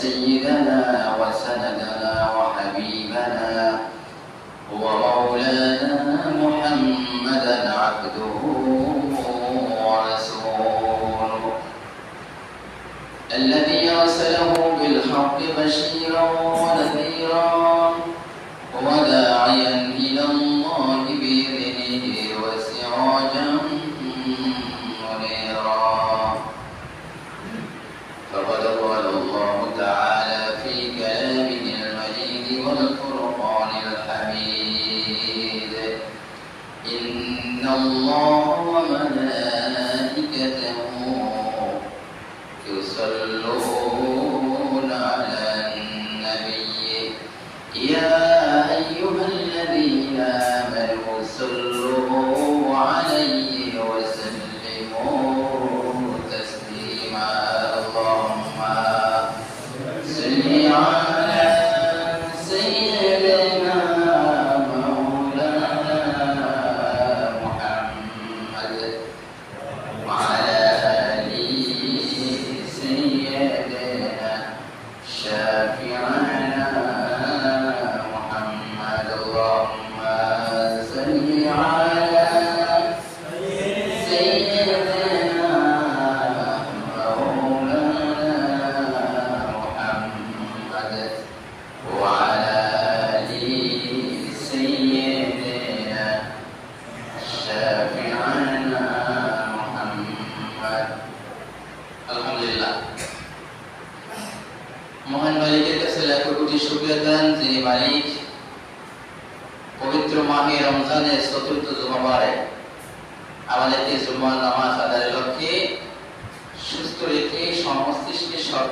سيدنا وسندنا وحبيبنا ومولانا محمدا عبده ورسوله الذي أرسله بالحق بشيرا ونذيرا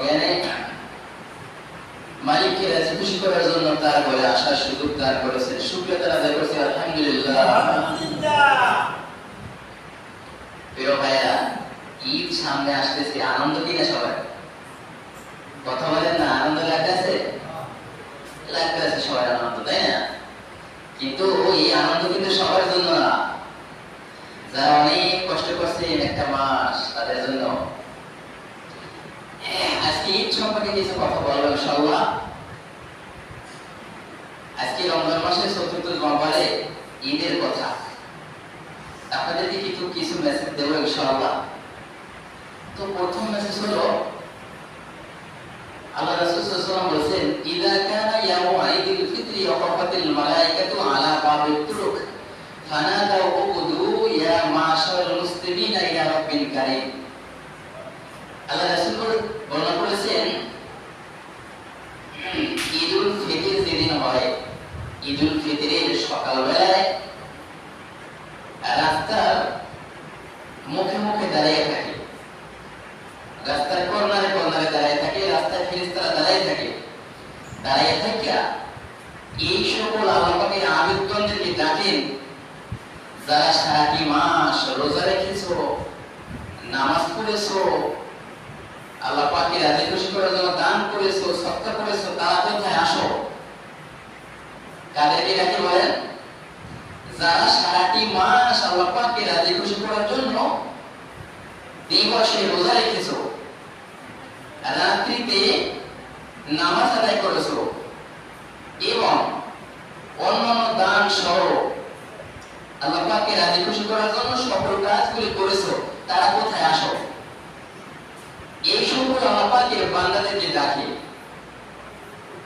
সজ্ঞানে মালিককে রাজি খুশি করার জন্য তার বলে আসার সুযোগ দান শুক্রিয়া তারা আদায় করছে আলহামদুলিল্লাহ। প্রিয় ঈদ সামনে আসতেছে আনন্দ কিনা সবাই কথা বলেন না আনন্দ লাগতেছে? লাগতেছে সবার আনন্দ তাই না? কিন্তু ওই আনন্দ কিন্তু সবার জন্য না। যারা অনেক কষ্ট করছেন একটা মাস তাদের জন্য আজকে ঈদ সম্পর্কে কিছু কথা বলব, ইনশাআল্লাহ। আজকে রমজান মাসের চতুর্থ জমাবারে ঈদের কথা। আপনাদেরকে কিছু কিছু মেসেজ দেবো, ইনশাআল্লাহ। তো প্রথম মেসেজ হলো, আল্লাহ রাসূল সাল্লাল্লাহু বলেছেন, ইদা কানা ইয়াউমু ঈদুল ফিতরি ওয়াকাফাতিল মালাইকাতু আলা বাবিত তুরুক, ফানাদাউ উকুদু ইয়া মাশারাল মুসলিমিনা ইলা রাব্বিল কারীম। আল্লাহ রাসূল বর্ণনা করেছেন ঈদুল ফিতর যেদিন হয় ঈদুল ফিতরের সকালবেলায় রাস্তার মুখে মুখে দাঁড়িয়ে থাকে। রাস্তার কর্নারে কর্নারে দাঁড়িয়ে থাকে রাস্তায় ফেরেশতারা দাঁড়িয়ে থাকে। দাঁড়িয়ে থাকিয়া এই সকল আল্লাহকে আবেদনদেরকে ডাকেন, যারা সারাটি মাস রোজা রেখেছো, নামাজ পড়েছো, আল্লাহ পাকে রাজি খুশি করার জন্য দান করেছ, সৎকার করেছ, তারা কোথায় আসো? কাদেরকে ডাকে বলেন, যারা সারাটি মাস আল্লাহ পাককে রাজি খুশি করার জন্য দিবসে রোজা রেখেছো, রাত্রিতে নামাজ আদায় করেছ এবং অন্যান্য দান সহ আল্লাহ পাককে রাজি খুশি করার জন্য সকল কাজগুলি করেছ, তারা কোথায় আসো? এই সকল আল্লাহ পাকের বান্দাদেরকে ডাকে।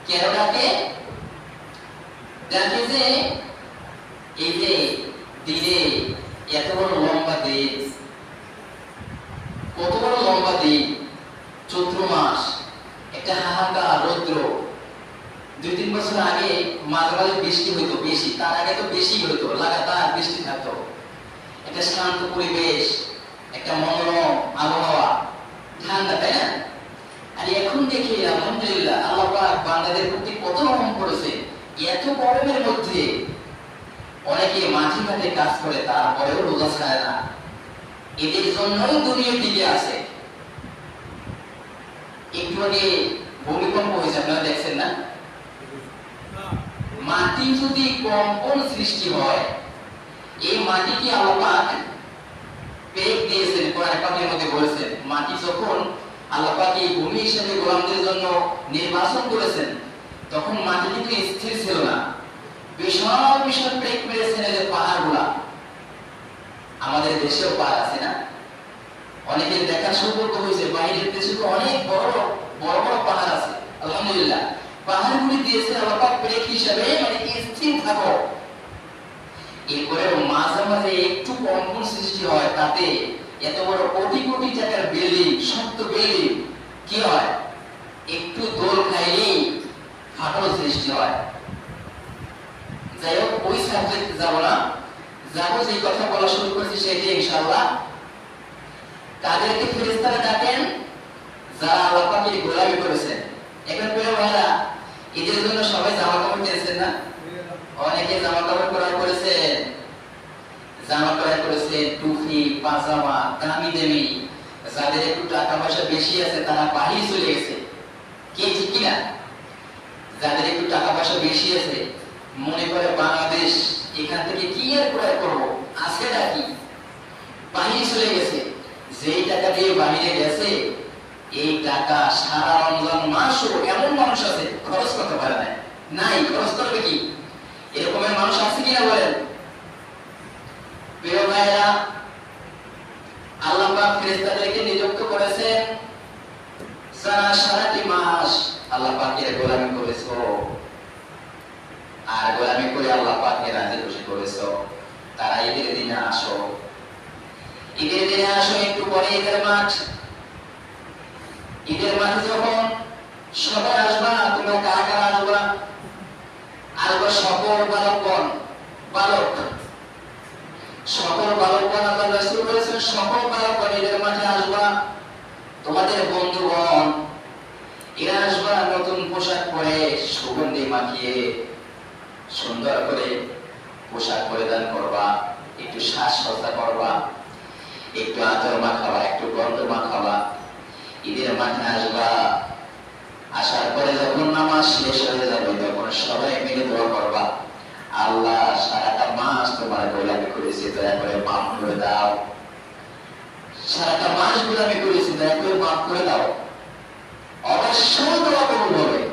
কেন ডাকে? ডাকে যে এই যে দিনে এত বড় লম্বা দিন কত বড় লম্বা দিন চৈত্র মাস। একটা হাহাকার, রৌদ্র। দুই, তিন বছর আগে মাঝে বৃষ্টি হইতো, বেশি। তার আগে তো বেশি হইতো, লাগাতার বৃষ্টি থাকতো। একটা শান্ত পরিবেশ, একটা মনোরম আবহাওয়া। ঠান্ডা, তাই না? আর এখন দেখি, আলহামদুলিল্লাহ, আল্লাহ বান্দাদের প্রতি কত রকম করেছে এত গরমের মধ্যে অনেকে মাঝে মাঝে কাজ করে, তারপরেও রোজা ছাড়ে না। এদের জন্যই দুনিয়া টিকে আছে একটু আগে ভূমিকম্প হয়েছে, আপনারা দেখছেন না? মাটি যদি কম্পন সৃষ্টি হয়, এই মাটি কি আল্লাহ পেক দিয়েছেন? কোরআন পাকের মধ্যে বলেছেন, মাটি যখন আল্লাহ পাক এই ভূমি হিসেবে গোলামদের জন্য নির্বাচন করেছেন তখন মাটি কিন্তু স্থির ছিল না, বিশাল বিশাল পেক মেরেছেন যে পাহাড়গুলা। আমাদের দেশেও পাহাড় আছে না? অনেকের দেখার সৌভাগ্য হয়েছে, বাইরের দেশে তো অনেক বড় বড় বড় পাহাড় আছে। আলহামদুলিল্লাহ। পাহাড়গুলি দিয়েছে আল্লাহ পেক হিসাবে মানে স্থির থাকো। এরপরে মাঝে মাঝে একটু কম্পন সৃষ্টি হয়, তাতে এত বড় কোটি কোটি টাকার বিল্ডিং, শক্ত বিল্ডিং, কি হয়? একটু দোল খাইলেই ফাটল সৃষ্টি হয় যাই হোক, ওই সাবজেক্টে যাব না। যাব যে কথা বলা শুরু করেছি সেটি ইনশাআল্লাহ। তাদেরকে ফেরেস্তারা ডাকেন, যারা আল্লাহ পাকের গোলামি করেছেন। এখন প্রিয় ভাইরা এদের জন্য সবাই জামা কাপড় কিনেছেন না? অনেকে জামা কাপড় ক্রয় করেছেন। জামা ক্রয় করেছে টুপি, পাজামা, দামি দামি। যাদের একটু টাকা পয়সা বেশি আছে, তারা বাড়ি চলে গেছে। কে ঠিক কিনা? যাদের একটু টাকা পয়সা বেশি আছে, মনে করে বাংলাদেশ, এখান থেকে কি আর ক্রয় করব? আছে নাকি বাহিরে চলে গেছে। যেই টাকা দিয়ে বাহিরে গেছে, এই টাকা সারা রমজান মাসও এমন মানুষ আছে, খরচ করতে পারে না নাই, খরচ করবে কি? এরকমের মানুষ আছে কিনা বলেন? প্রিয় ভাইরা আল্লাহ পাক ফেরেশতাদেরকে নিযুক্ত করেছেন সারা সারাটি মাস। আল্লাহ পাকের গোলামি করেছ? আর গোলামি করে আল্লাহ পাকে রাজি খুশি করেছ? তারা ঈদের দিনে আসো। ঈদের দিনে আসো একটু পরে ঈদের মাঠ। ঈদের মাঠে যখন সবাই আসবা, তোমরা কারা কারা আসবা? আসবা সকল বালকগণ, বালক। সকল বালকগণ আল্লাহ রাসূল বলেছেন, সকল বালকগণ ঈদের মাঠে আসবা তোমাদের বন্ধুগণ এরা আসবা নতুন পোশাক পরে সুগন্ধি মাখিয়ে সুন্দর করে পোশাক পরিধান করবা, একটু সাজসজ্জা করবা, একটু আতর মাখাবা, একটু গন্ধ মাখাবা, ঈদের মাঠে আসবা। আসার পরে যখন নামাজ শেষ হয়ে যাবে, তখন সবাই মিলে দোয়া করবা, আল্লাহ, সারাটা মাস তোমার গোলামি করেছি, দয়া করে মাফ করে দাও। সারাটা মাস গোলামি করেছি, দয়া করে মাফ করে দাও। অবশ্যই দোয়া কবুল হবে।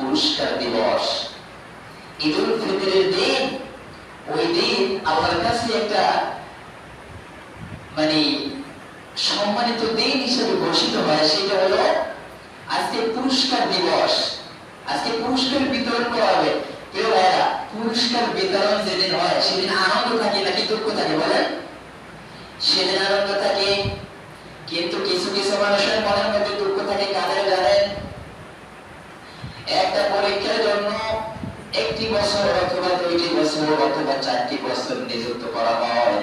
পুরস্কার দিবস। ঈদুল ফিতরের দিন, ওই দিন আল্লাহর কাছে একটা মানে সম্মানিত দিন হিসেবে ঘোষিত হয়, সেটা হলো আজকে পুরস্কার দিবস। আজকে পুরস্কার বিতরণ করা হবে। কেউ ভাইরা পুরস্কার বিতরণ যেদিন হয়, সেদিন আনন্দ থাকে নাকি দুঃখ থাকে বলেন? সেদিন আনন্দ থাকে কিন্তু কিছু কিছু মানুষের মনের মধ্যে দুঃখ থাকে কাদের জানেন একটা পরীক্ষার জন্য একটি বছর অথবা দুইটি বছর অথবা চারটি বছর নিযুক্ত করা হয়।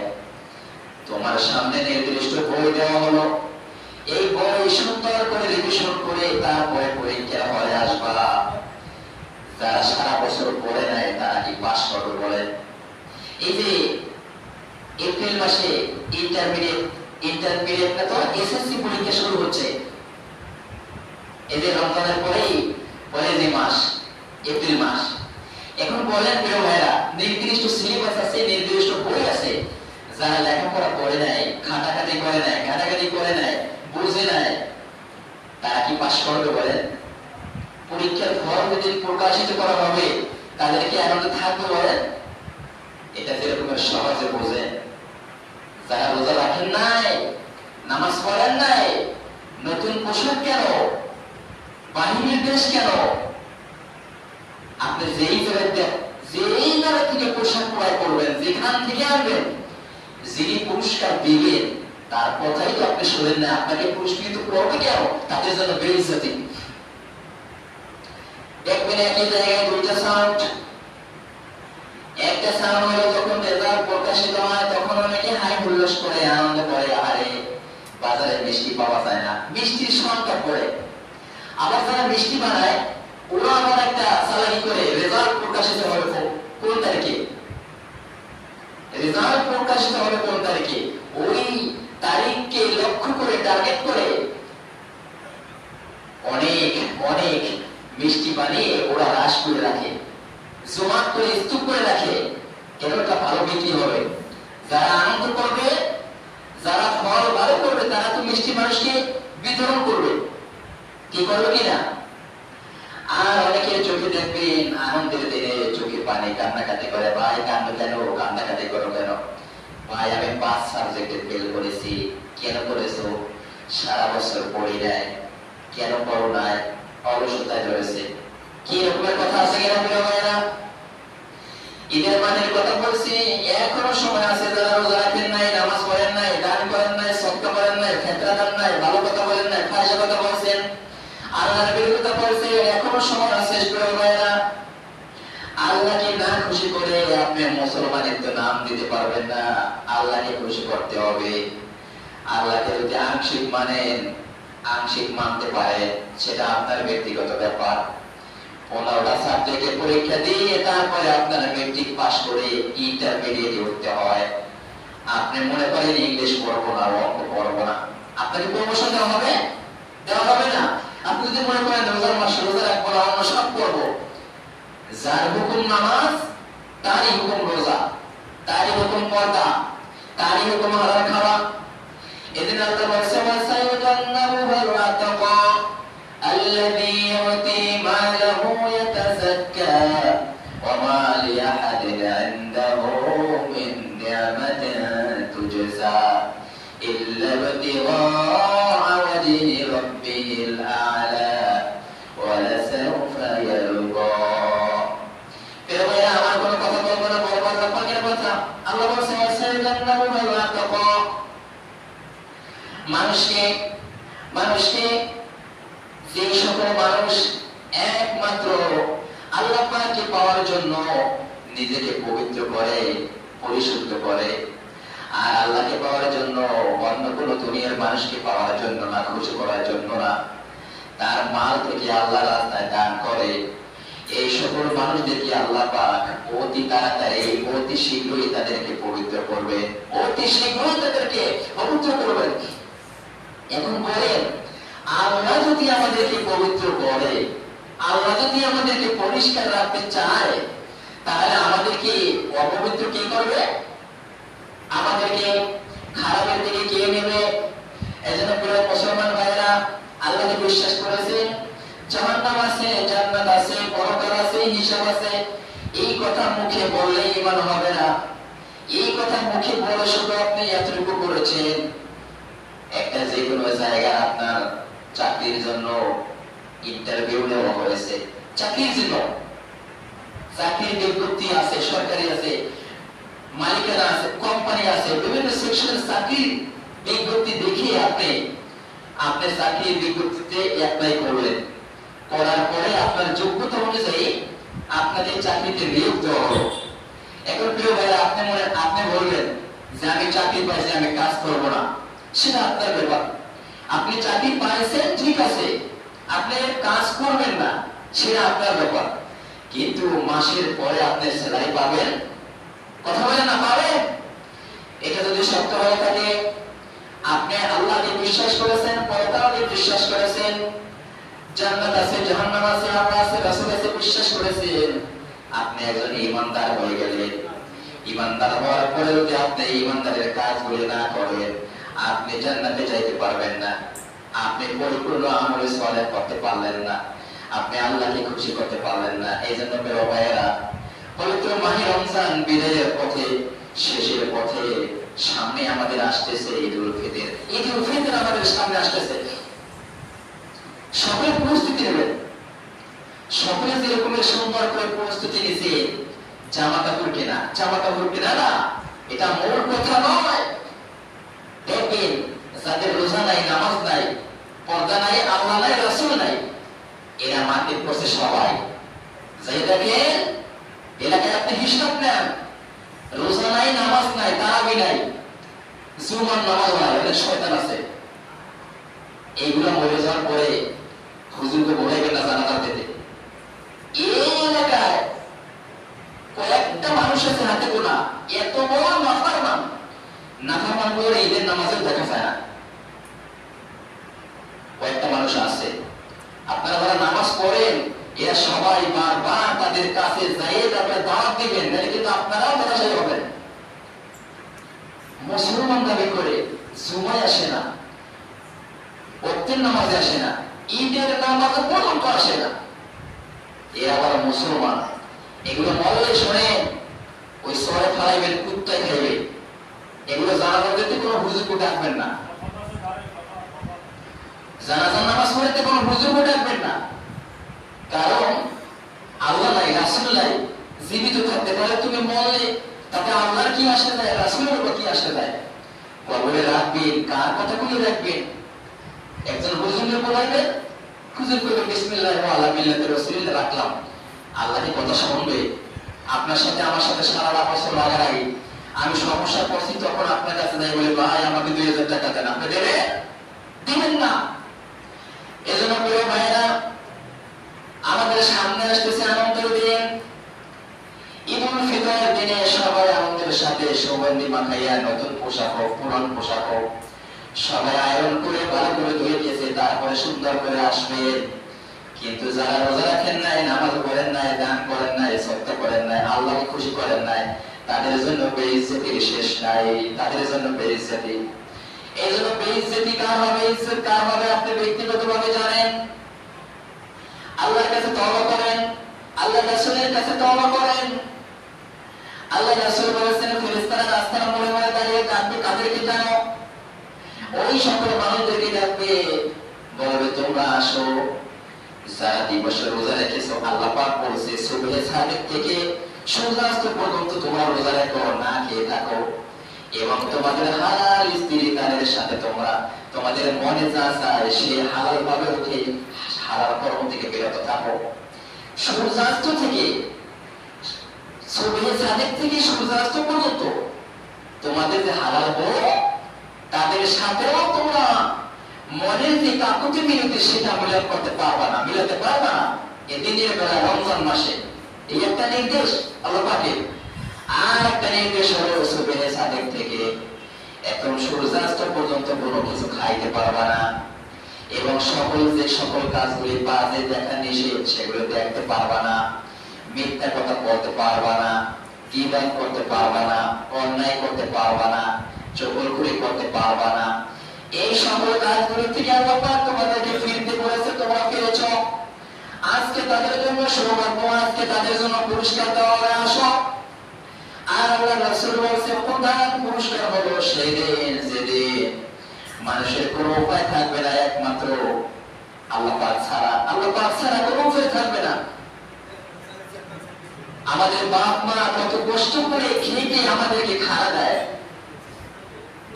তোমার সামনে নির্দিষ্ট বই দেওয়া হলো। এই বই সুন্দর করে রিভিশন করে তারপরে পরীক্ষা হলে আসবা। যারা সারা বছর পড়ে নেয় তারা কি পাস করবে বলে? এই যে এপ্রিল মাসে ইন্টারমিডিয়েট ইন্টারমিডিয়েট না তো এসএসসি পরীক্ষা শুরু হচ্ছে। এদের রমজানের পরেই পরে যে মাস, এপ্রিল মাস এখন বলেন, প্রিয় ভাইরা নির্দিষ্ট সিলেবাস আছে, নির্দিষ্ট বই আছে। যারা লেখাপড়া করে নাই, খাটাখাটি করে নাই, ঘাটাঘাটি করে নাই, বুঝে নাই, তারা কি পাশ করবে বলেন? পরীক্ষার ফল যদি প্রকাশিত করা হবে, তাদের কি আনন্দ থাকবে বলেন? এটা যেরকম সহজে বোঝে। যারা রোজা রাখেন নাই, নামাজ পড়েন নাই, নতুন পোশাক কেন? বাহিনীর দেশ কেন? আপনি যেই জায়গাতে যেই জায়গা থেকে পোশাক ক্রয় করবেন, যেখান থেকে আনবেন, যিনি পুরস্কার দিবেন তার কথাই তো আপনি শোনেন না। আপনাকে পুরস্কৃত করবে কেন? তাদের জন্য বেইজ্জতি। দেখবেন একই জায়গায় দুইটা সাউন্ড একটা সাউন্ড হলো যখন রেজাল্ট প্রকাশিত হয়, তখন অনেকে হাই উল্লাস করে, আনন্দ করে আরে বাজারে মিষ্টি পাওয়া যায় না। মিষ্টির সংখ্যা পড়ে। আবার যারা মিষ্টি বানায় ওরা একটা সালাকি করে রেজাল্ট প্রকাশিত হবে কোন তারিখে? রেজাল্ট প্রকাশিত হবে কোন তারিখে? ওই তারিখকে লক্ষ্য করে টার্গেট করে অনেক অনেক মিষ্টি বানিয়ে ওরা হ্রাস করে রাখে। জমা করে স্তূপ করে রাখে। কেন এটা ভালো বিক্রি হবে। যারা আনন্দ করবে, যারা ফল ভালো করবে, তারা তো মিষ্টি মানুষকে বিতরণ করবে। কি করবে কিনা? আর অনেকে চোখে দেখবেন, আনন্দের দিনে চোখে পানি কান্নাকাটি করে, ভাই, কান্দ কেন? কান্নাকাটি করো কেন? ভাই, আমি পাঁচ সাবজেক্টে ফেল করেছি। কেন করেছ? সারা বছর পড়ি নাই। কেন পড়ো নাই? অলসতায় রয়েছে। কি রকমের কথা আছে কিনা প্রিয় ভাইরা ঈদের মানের কথা বলছি। এখনও সময় আছে, যারা রোজা রাখেন নাই নাই মুসলমানের তো নাম দিতে পারবেন না, আল্লাহকে খুশি করতে হবে। আল্লাহকে যদি আংশিক মানেন, আংশিক মানতে পারেন সেটা আপনার ব্যক্তিগত ব্যাপার। পনেরোটা সাবজেক্টে পরীক্ষা দিয়ে তারপরে আপনার মেট্রিক পাস করে ইন্টারমিডিয়েটে উঠতে হয়। আপনি মনে করেন ইংলিশ পড়ব না অঙ্ক পড়ব না। আপনাকে প্রমোশন দেওয়া হবে? দেওয়া হবে না। আপনি যদি মনে করেন রোজার মাসে রোজা রাখব না, অন্য সব করব যার হুকুম নামাজ তারই হুকুম রোজা তারই হুকুম পর্দা তারই হুকুম হালাল খাওয়া এদিন আল্লাহ বলছে ওয়াসাইয়ান্নাহুল আতাকা الذي يؤتي ماله يتزكى পাওয়ার জন্য নিজেকে পবিত্র করে, পরিশুদ্ধ করে। আর আল্লাহকে পাওয়ার জন্য, অন্য কোনো দুনিয়ার মানুষকে পাওয়ার জন্য না, খুশি করার জন্য না। তার মাল থেকে আল্লাহ রাস্তায় দান করে। এই সকল মানুষদেরকে আল্লাহ পাক অতি তাড়াতাড়ি, অতি শীঘ্রই তাদেরকে পবিত্র করবে অতি শীঘ্রই তাদেরকে পবিত্র করবেন। এখন বলেন, আল্লাহ যদি আমাদেরকে পবিত্র করে আল্লাহ যদি আমাদেরকে পরিষ্কার রাখতে চায়, তাহলে আমাদেরকে অপবিত্র কে করবে? আমাদেরকে খারাপের দিকে কে নেবে? এজন্য প্রিয় মুসলমান ভাইরা আল্লাহকে বিশ্বাস করেছে, জাহান্নাম আছে, জান্নাত আছে, পরকাল আছে, হিসাব আছে। এই কথা মুখে বললে ইমান হবে না। এই কথা মুখে বলে শুধু আপনি এতটুকু করেছেন। একটা যে কোনো জায়গায় আপনার চাকরির জন্য ইন্টারভিউ নেওয়া হয়েছে। চাকরির জন্য। চাকরির বিজ্ঞপ্তি আছে, সরকারি আছে, মালিকানা আছে কোম্পানি আছে, বিভিন্ন সেকশনের চাকরির বিজ্ঞপ্তি দেখে আপনি আপনি চাকরির বিজ্ঞপ্তিতে অ্যাপ্লাই করলেন। করার পরে আপনার যোগ্যতা অনুযায়ী আপনাকে চাকরিতে নিয়োগ দেওয়া হলো এখন প্রিয় ভাইরা, আপনি মনে, আপনি বলবেন যে আমি চাকরি পাইছি, আমি কাজ করব না। সেটা আপনার ব্যাপার। আপনি চাকরি পাইছেন, ঠিক আছে আপনি কাজ করবেন না, সেটা আপনার ব্যাপার। কিন্তু মাসের পরে আপনি স্যালারি পাবেন। কথা বলে না, পাবেন? এটা যদি সত্য হয়ে থাকে, আপনি আল্লাহকে বিশ্বাস করেছেন, পরকালকে বিশ্বাস করেছেন, জান্নাত আছে, জাহান্নাম আছে আল্লাহ আছে, রাসূল আছে, বিশ্বাস করেছেন, আপনি একজন ইমানদার হয়ে গেলেন। ইমানদার হওয়ার পরে যদি আপনি ইমানদারের কাজগুলো না করেন, আপনি জান্নাতে যাইতে পারবেন না। আপনি পরিপূর্ণ আমলে সলে করতে পারলেন না। আপনি আল্লাহকে খুশি করতে পারলেন না। এই জন্য বেরো ভাইয়েরা, পবিত্র মাহি রমজান বিদায়ের পথে, শেষের পথে সামনে আমাদের আসতেছে ঈদ উল ফিতর। ঈদ উল ফিতর আমাদের সামনে আসতেছে। সকলে প্রস্তুতি নেবেন সকলে যেরকমের সুন্দর করে প্রস্তুতি নিছে জামা কাপড় কেনা। জামা কাপড় কেনা না, এটা মূল কথা নয়। দেখবেন যাদের রোজা নাই, নামাজ নাই পর্দা নাই আল্লাহ নাই রসুল নাই। এরা মার্কেট করছে সবাই। দেখেন এলাকায় আপনি হিসাব নেন। রোজা নাই, নামাজ নাই, তারাবি নাই। জুমার নামাজ নাই এটা শয়তান আছে। এইগুলো মরে যাওয়ার পরে হুজুরকে বোঝাইবে না জানাজার দিতে এই এলাকায় কয়েকটা মানুষ আছে হাতে গোনা এত বড় নাফারমান নাফারমান করে ঈদের নামাজেও দেখা যায় না কয়েকটা মানুষ আছে আপনারা যারা নামাজ পড়েন এরা সবাই বারবার তাদের কাছে যাই তারপরে দাওয়াত দিবেন নাহলে কিন্তু আপনারাও হতাশাই হবেন মুসলমান দাবি করে জুমায় আসে না প্রত্যেক নামাজে আসে না ঈদের নামাজে পর্যন্ত আসে না এরা আবার মুসলমান এগুলো বললে শোনে ওই সরে ফেলাইবেন কুত্তায় খাইবে এগুলো জানাজার দিতে কোনো হুজুরকে ডাকবেন না জানাজার নামাজ পড়তে কোনো হুজুরকে ডাকবেন না কারণ আল্লাহ নাই রাসুল জীবিত থাকতে পারে, তুমি মরলে তাতে আল্লাহর কি আসে যায় রাসুলের কি আসে যায় কবরে রাখবেন, কার কথা গুলো রাখবেন? একজন হুজুরকে বলাইবেন হুজুর করবেন বিসমিল্লাহ আলা মিল্লাতে রাসূলিল্লাহ রাখলাম। আল্লাহ কি কথা শুনবে? আপনার সাথে, আমার সাথে সারা বছর লাগার আগে আমি সমস্যা করছি তখন আপনার কাছে যাই বলে, ভাই, আমাকে দুই হাজার টাকা দেন, আপনি দেবে দিবেন না। এজন্য প্রিয় ভাইরা আমাদের সামনে আসতেছে আনন্দের দিন। কিন্তু যারা রোজা রাখেন নাই, নামাজ পড়েন নাই, দান করেন নাই সত্য করেন নাই, আল্লাহকে খুশি করেন নাই, তাদের জন্য বেইজ্জতির শেষ নাই, তাদের জন্য বেইজ্জতি। এই জন্য বেইজ্জতি কার হবে? ইজ্জত কার হবে আপনি ব্যক্তিগতভাবে জানেন? আল্লাহর কাছে তওবা করেন আল্লাহ রাসূলের কাছে তওবা করেন। আল্লাহ রাসূল বলেছেন, ফেরেশতারা রাস্তার মোড়ে মোড়ে দাঁড়িয়ে কাঁদবে কাদেরকে জানো? ওই সকল মানুষদেরকে ডাকবে, বলবে, তোমরা আসো। যারা দিবসে রোজা রেখেছো, আল্লাহ পাক বলছে, সুবহে সাদিক থেকে সূর্যাস্ত পর্যন্ত তোমরা রোজা রেখো, না খেয়ে থাকো। এবং তোমাদের হালাল স্ত্রী তাদের সাথে তোমরা, তোমাদের মনে যা চায়, সে হালাল ভাবে উঠে হালাল কর্ম থেকে বিরত থাকো। সূর্যাস্ত থেকে সুবহে সাদিক থেকে সূর্যাস্ত পর্যন্ত তোমাদের যে হালাল বউ তাদের সাথেও তোমরা মনের যে কাকুতি মিনতি সেটা মিলাপ করতে পারবা না, মিলাতে পারবা না। এই দিনের বেলা রমজান মাসে এই একটা নির্দেশ, আল্লাহ পাকের আর একটা নির্দেশ হলো সুবেহে সাদেক থেকে, একদম সূর্যাস্ত পর্যন্ত কোনো কিছু খাইতে পারবা না। এবং সকল যে সকল কাজগুলি বাজে দেখা নিষেধ, সেগুলো দেখতে পারবা না। মিথ্যা কথা বলতে পারবা না গিবাদ করতে পারবা না, অন্যায় করতে পারবা না চকলখুরি করতে পারবা না। এই সকল কাজগুলি থেকে আল্লাহ তোমাদেরকে ফিরতে বলেছে, তোমরা ফিরেছ। আজকে তাদের জন্য সৌভাগ্য, আজকে তাদের জন্য পুরস্কার দেওয়া হবে, আসো। আর আল্লাহ রাসূল বলেছে, প্রধান পুরস্কার হলো সেদিন, যেদিন মানুষের কোনো উপায় থাকবে না, একমাত্র আল্লাহ পাক ছাড়া। আল্লাহ পাক ছাড়া কোনো উপায় আমাদের বাপ মা কত কষ্ট করে খেয়ে আমাদেরকে খাওয়া দেয়।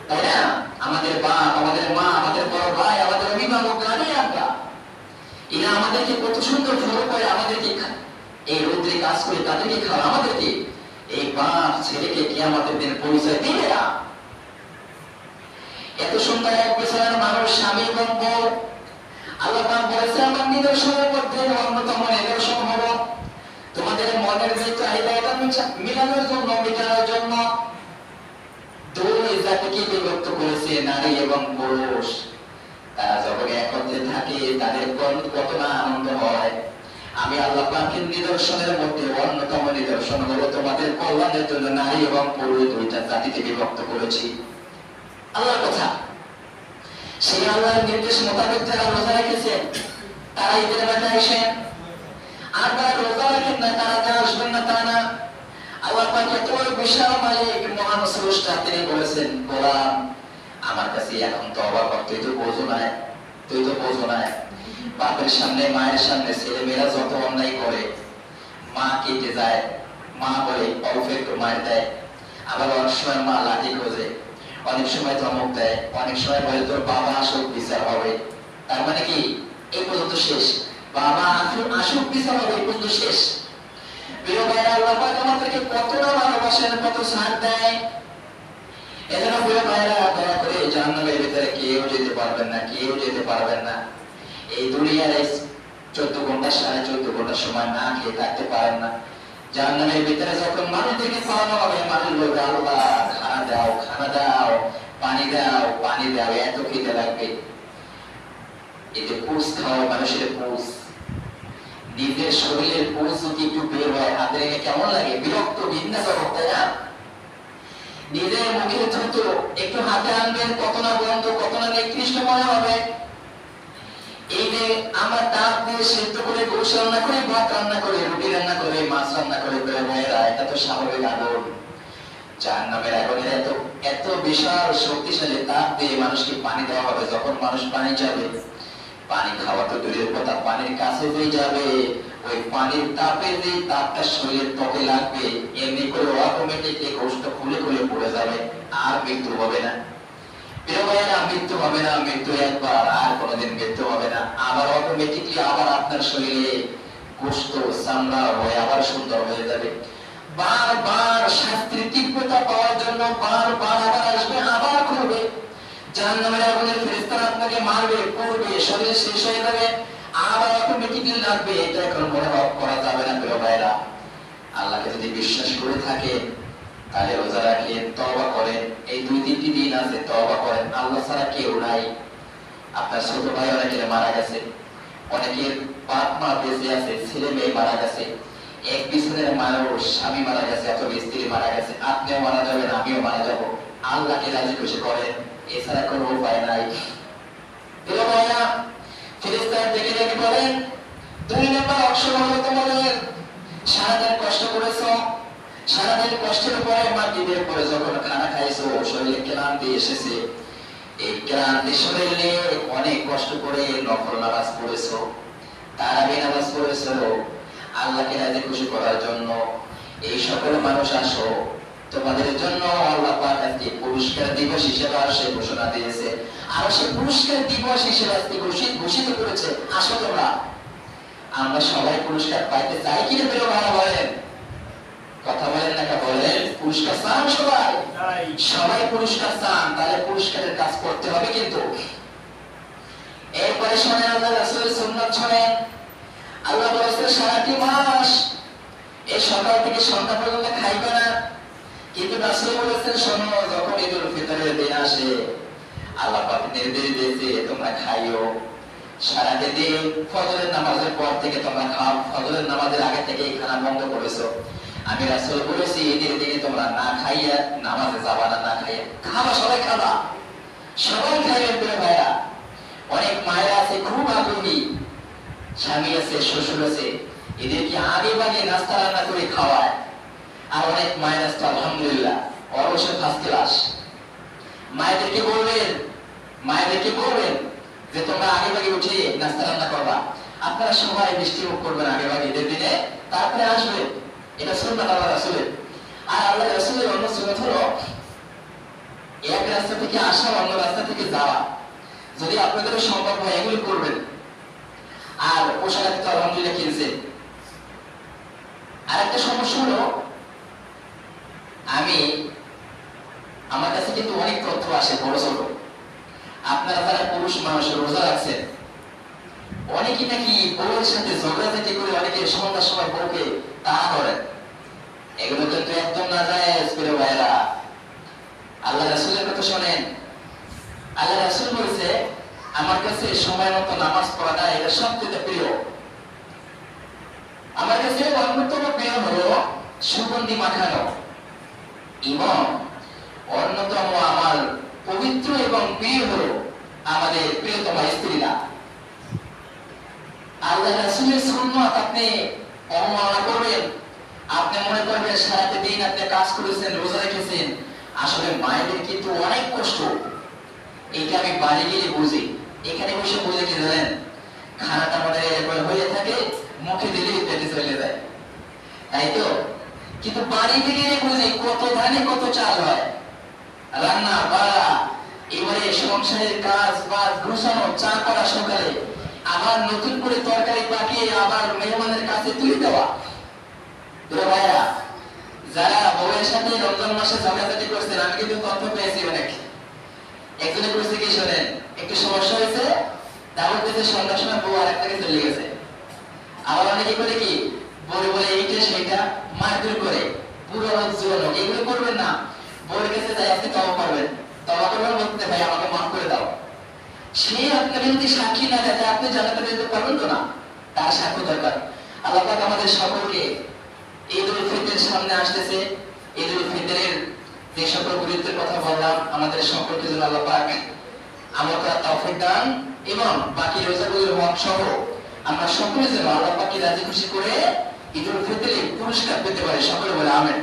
তাই না? আমাদের বাপ, আমাদের মা, আমাদের বড় ভাই, আমাদের অভিভাবক জানি আমরা। এরা আমাদেরকে কত সুন্দর ফলো করে আমাদেরকে এই রোদ্রে কাজ করে তাদেরকে খাওয়া আমাদেরকে। এই বাপ ছেলেকে কি আমাদের দিন পরিচয় দিবে না। এত সুন্দর এক পেছনের মানুষ স্বামী এবং আল্লাহ বলেছে আমার নিদর্শনের মধ্যে অন্যতম নিদর্শন হলো তোমাদের মনের যে চাহিদা, এটা মিলানোর জন্য, মেটানোর জন্য দুই জাতিকে বিভক্ত করেছে, নারী এবং পুরুষ। আল্লাহর কথা। সেই নির্দেশ মোতাবেক যারা রোজা রেখেছেন তারা ঈদের বেলা আসেন। আর যারা রোজা রাখেন না তারা যা না তা না। আল্লাহ পাক এত বিশাল মালিক মহান স্রষ্টা তিনি বলেছেন গোলাম আমার কাছে এখন তো অবাক হ, তুই তো বোঝো নাই তুই তো বোঝো নাই। বাপের সামনে মায়ের সামনে ছেলে মেয়েরা যত অন্যায় করে মা কেটে যায় মা বলে অল্প একটু মার দেয়। আবার অনেক সময় মা লাঠি খোঁজে অনেক সময় ধমক দেয় অনেক সময় বলে তোর বাবা আসুক বিচার হবে। তার মানে কি? এই পর্যন্ত শেষ। বাবা, আসুক আসুক পর্যন্ত শেষ। প্রিয় ভাইরা, আল্লাহ পাক আমাদেরকে কতটা ভালোবাসেন, কত ছাড় দেয়। এজন্য প্রিয় ভাইরা, দয়া করে জাহান্নামের ভিতরে কেউ যেতে পারবেন না, কেউ যেতে পারবেন না। এই দুনিয়ার চোদ্দ ঘণ্টা, সাড়ে চোদ্দ ঘণ্টা সময় না খেয়ে থাকতে পারেন না। জাহান্নামের ভিতরে যখন মানুষদেরকে খাওয়ানো হবে মানুষ বলবে আল্লাহ খানা দাও খানা দাও, পানি দাও পানি দাও, এত খেতে লাগবে। এতে পুষ খাওয়া মানুষের পুষ নিজের শরীরের পুষ যদি একটু বের হয়, হাতে কেমন লাগে? বিরক্ত জগৎ তাই না? নিজের মুখের থুতু একটু হাতে আনবেন, কত না বন্ধ কত না নিকৃষ্ট মনে হবে। এই যে আমার দাঁত দিয়ে সেদ্ধ করে গোস রান্না করে, ভাত রান্না করে, রুটি রান্না করে, মাছ রান্না করে করে ভাইয়েরা, এটা তো স্বাভাবিক আগুন যার নামের আগুনের এত এত বিশাল শক্তিশালী তাপ দিয়ে মানুষকে পানি দেওয়া হবে, যখন মানুষ পানি যাবে পানি খাওয়া তো দূরের কথা, পানির কাছে যে যাবে, ওই পানির তাপে যে তাপটা শরীরের ত্বকে লাগবে, এমনি করে অটোমেটিকলি কোষটা খুলে খুলে পড়ে যাবে, আর মৃত্যু হবে না। মৃত্যু হবে না, মৃত্যু একবার, আর কোনোদিন মৃত্যু হবে না। আবার অটোমেটিকলি আবার আপনার শরীরে গোস্ত চামড়া হয়ে আবার সুন্দর হয়ে যাবে। বারবার শাস্ত্রের তীব্রতা পাওয়ার জন্য বারবার আবার আসবে, আবার জাহান্নামের আগুনের ফেরেশতারা আপনাকে মারবে করবে শরীর শেষ হয়ে যাবে, আবার অটোমেটিকলি লাগবে, এটা এখন মনোভাব করা যাবে না প্রিয় ভাইরা আল্লাহকে যদি বিশ্বাস করে থাকেন তাহলে রোজা রাখেন তওবা করেন এই দুই তিনটি দিন আছে, তওবা করেন। আল্লাহ ছাড়া কেউ নাই। আপনার ছোট ভাই অনেকের মারা গেছে। অনেকের বাপ মা বেঁচে আছে, ছেলে মেয়ে মারা গেছে। এক বিছানের মানুষ, স্বামী মারা গেছে, অথবা স্ত্রী মারা গেছে। আপনিও মারা যাবেন, আমিও মারা যাব। আল্লাহকে রাজি খুশি করেন। এছাড়া কোনো উপায় নাই প্রিয় ভাইরা ফিরিস্তার দেখে বলেন দুই নম্বর অংশ তোমাদের সারাদিন কষ্ট করেছ? সারাদিন কষ্টের পরে মাটিদের পরে যখন খানা খাইছো, শরীরে ক্লান্তি এসেছে। এই ক্লান্তি শরীরে অনেক কষ্ট করে নফল নামাজ পড়েছো, তারাবি নামাজ পড়েছো। আল্লাহকে রাজি খুশি করার জন্য এই সকল মানুষ আসো। তোমাদের জন্য আল্লাহ পাক আজকে পুরস্কার দিবস হিসেবে আর সে ঘোষণা দিয়েছে। আর সে পুরস্কার দিবস হিসেবে আজকে ঘোষিত ঘোষিত করেছে আসো তোমরা। আমরা সবাই পুরস্কার পাইতে চাই কিনা প্রিয় ভাই বলেন? কথা বলেন না বলেন পুরস্কার চান সবাই। সবাই পুরস্কার চান তাহলে পুরস্কারের কাজ করতে হবে কিন্তু। এরপরে শোনেন আল্লাহ রাসূলের সুন্নাত শোনেন। আল্লাহ বলেছে সারাটি মাস এই সকাল থেকে সন্ধ্যা পর্যন্ত খাইবে না। কিন্তু রাসূল বলেছেন, শোনো, যখন ঈদুল ফিতরের দিন আসে, আল্লাহ পাক নির্দেশ দিয়েছে, তোমরা খাইও। সারাটা দিন ফজরের নামাজের পর থেকে তোমরা খাও। ফজরের নামাজের আগে থেকে খানা বন্ধ করেছ। আমি রাসূল বলেছি, ঈদের দিনে তোমরা না খাইয়া নামাজে যাবা না না খাইয়া খাবা, সবাই খাবা। সবাই খাইবেন প্রিয় ভাইরা। অনেক মায়েরা আছে, খুব আগ্রহী। স্বামী আছে, শ্বশুর আছে। এদেরকে আগে ভাগে নাস্তা রান্না করে খাওয়ায়। আর অনেক তো আলহামদুলিল্লাহ। অবশ্যই ফার্স্ট ক্লাস মায়েদেরকে বলবেন? মায়েদেরকে বলবেন? যে তোমরা আগে ভাগে উঠে নাস্তা রান্না করবা। আপনারা সবাই মিষ্টি মুখ করবেন আগে ভাগে ঈদের দিনে। তারপরে আসবেন এটা সুন্নাত আল্লাহ রাসূলের। আর আল্লাহ রাসূলের অন্য সুন্নাত হলো, এক রাস্তা থেকে আসা, অন্য রাস্তা থেকে যাওয়া। যদি আপনাদের সম্ভব হয়, এগুলো করবেন। আর পোশাক তো আলহামদুলিল্লাহ কিনছে আর একটা সমস্যা হলো আমি, আমার কাছে কিন্তু অনেক তথ্য আসে, বড় ছোট। আপনারা যারা পুরুষ মানুষ রোজা রাখছেন অনেকে নাকি বউয়ের সাথে ঝগড়াঝাটি করে অনেকে সন্ধ্যার সময় বউকে তা করেন। এগুলো কিন্তু একদম না যায় প্রিয় ভাইরা আল্লাহ রাসূলের কথা শোনেন। আল্লাহ রাসুল বলছে, আমার কাছে সময় মতো নামাজ পড়াটা এটা সবচেয়ে প্রিয়। আমার কাছে অন্যতম প্রিয় হলো সুগন্ধি মাখানো। এবং অন্যতম আমার পবিত্র এবং প্রিয় হলো আমাদের প্রিয়তম স্ত্রীরা। আল্লাহ রাসূলের সুন্নাত আপনি অবমাননা করবেন। আপনি মনে করবেন সারাটা দিন আপনি কাজ করেছেন, রোজা রেখেছেন। আসলে মায়েদের কিন্তু অনেক কষ্ট। এটা আমি বাড়ি গিয়ে বুঝি। এখানে বসে বুঝে কি জানেন? খানাটা আমাদের হয়ে থাকে, মুখে দিলেই পেটে চলে যায়। তাই তো? কিন্তু বাড়ি থেকে বুঝি কত ধানে কত চাল হয়। রান্না, বাড়া, এবারে সংসারের কাজ বাজ, গোছানো, চা করা সকালে আবার নতুন করে তরকারি পাকিয়ে আবার মেহমানের কাছে তুলে দেওয়া। ভাইয়া, যারা বউয়ের সাথে রমজান মাসে করছেন, আমি কিন্তু তথ্য পেয়েছি অনেক। একজনে করেছে কি শোনেন, একটু সমস্যা হয়েছে তারপর সন্ধ্যার সময় বউ আরেক থেকে চলে গেছে। আবার অনেকে করে কি বলে বলে এইটা সেইটা মারধর করে পুরো জীবন এগুলো করবেন না। বউয়ের কাছে যাই আপনি তবা করবেন। তবা করবেন বলতে, ভাই, আমাকে মাফ করে দাও। সে আপনাকে যদি সাক্ষী না দেয় আপনি জানাতে দিতে পারবেন তো না? তার সাক্ষ্য দরকার। আল্লাহ পাক আমাদের সকলকে ঈদ উল ফিতরের সামনে আসতেছে। ঈদ উল ফিতরের যে সকল গুরুত্বের কথা বললাম, আমাদের সকলকে যেন আল্লাহ পাক আমল করার তৌফিক দান এবং বাকি রোজাগুলোর হক সহ আমরা সকলে যেন আল্লাহ পাককে রাজি খুশি করে ঈদ ফিতরি ফিতরে পুরস্কার পেতে পারে সকলে বলে আমেন।